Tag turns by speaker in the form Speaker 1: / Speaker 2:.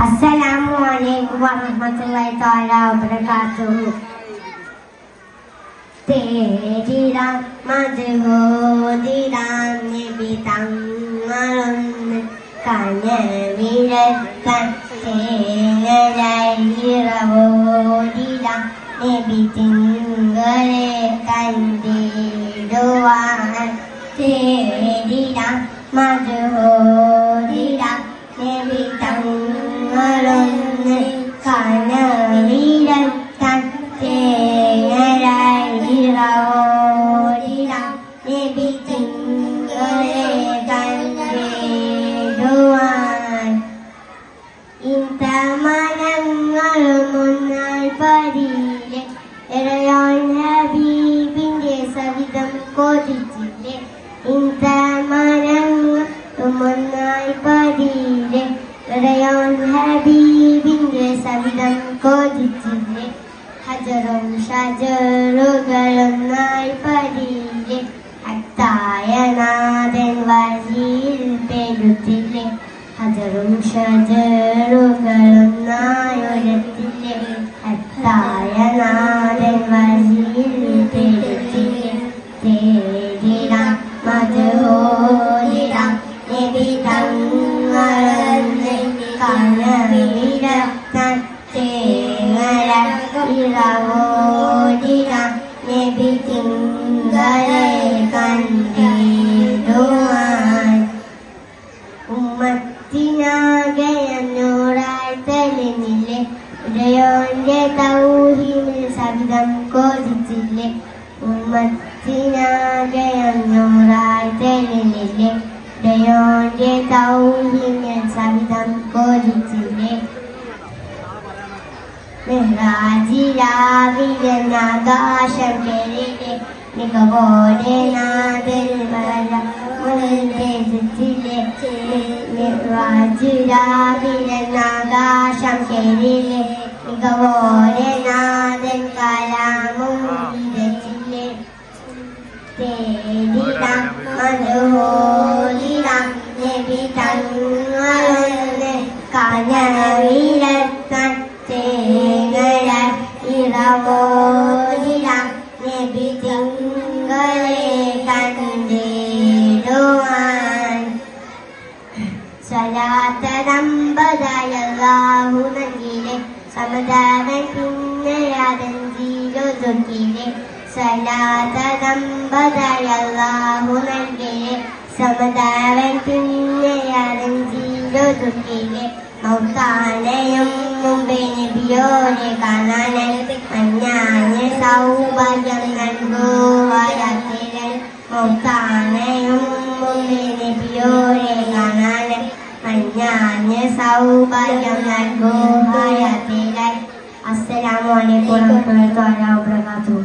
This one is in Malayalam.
Speaker 1: അസ്സലാമു അലൈക്കും വറഹ്മത്തുള്ളാഹി തആല വബറകാതുഹു. തേരിടാ മദ്ഹൂദിടാം നബി തങ്ങളൊന്ന് കനവിരത്താൻ തേങ്ങരയിറവോടിടാം നബി തിങ്കളെ കണ്ടിടുവാൻ തേടിടാം മദ്ഹൂദിടാം കൊതിച്ചില്ലേ? ഒന്നായി പതിയിലെ ഇറയാൻ ഹബീബിന്റെ സവിധം കൊതിച്ചില്ലേ? ഹജറും ഷജറുകളൊന്നായി പതിയിലെ അത്തായനാഥൻ വഴിയിൽ പെരുത്തില്ലേ ഹജറും ഷജറുകളൊന്നായൊരത്തില്ലേ ഇളവോടിടാം നബി തിങ്കളെ കണ്ടിടുവാൻ. ഉമ്മത്തിനാകെ അഞ്ഞൂറായി തെളിഞ്ഞില്ലേ? ഉദയോന്റെ തൗഹിമിൽ ശബ്ദം കോതിച്ചില്ലേ? ഉമ്മത്തിനാകെ അഞ്ഞൂറായി തെളിഞ്ഞില്ലേ? ഉദയോന്റെ തൗഹിമിൽ ശബ്ദം കോതിച്ചില്ലേ മെഹ്റാജിരാവിലെ ആകാശം കേറിലെ മികവോടെ നാദൽ വര. മുൻപെത്തിലെ മെഹ്റാജിരാവിലെ ആകാശം കേറിലെ മികവോടെ നാദൻ കലാമും വിരച്ചിലെ തേടിടാം സ്വലാത്തരമ്പതായല്ലാഹു നൽകിലെ സമതാവൻ പിന്നെ അതഞ്ചിലൊതുക്കിലെ സ്വലാത്തരമ്പതായല്ലാഹു നൽകിലെ സമതാവൻ പിന്നെ അതഞ്ചിലൊതുക്കിലെ മൗത്താനയും മുമ്പേ നബിയോടെ കാണാനൻ മഞ്ഞാന് സൗഭാഗ്യം നൽകുവായാത്തിരൻ മൗത്താനയും മഞ്ഞാന് സൗഭാഗ്യം നൽകുവായാത്തിരൻ അസ്സലാമു അലൈക്കും വറഹ്മത്തുള്ളാഹി വബറകാതുഹു.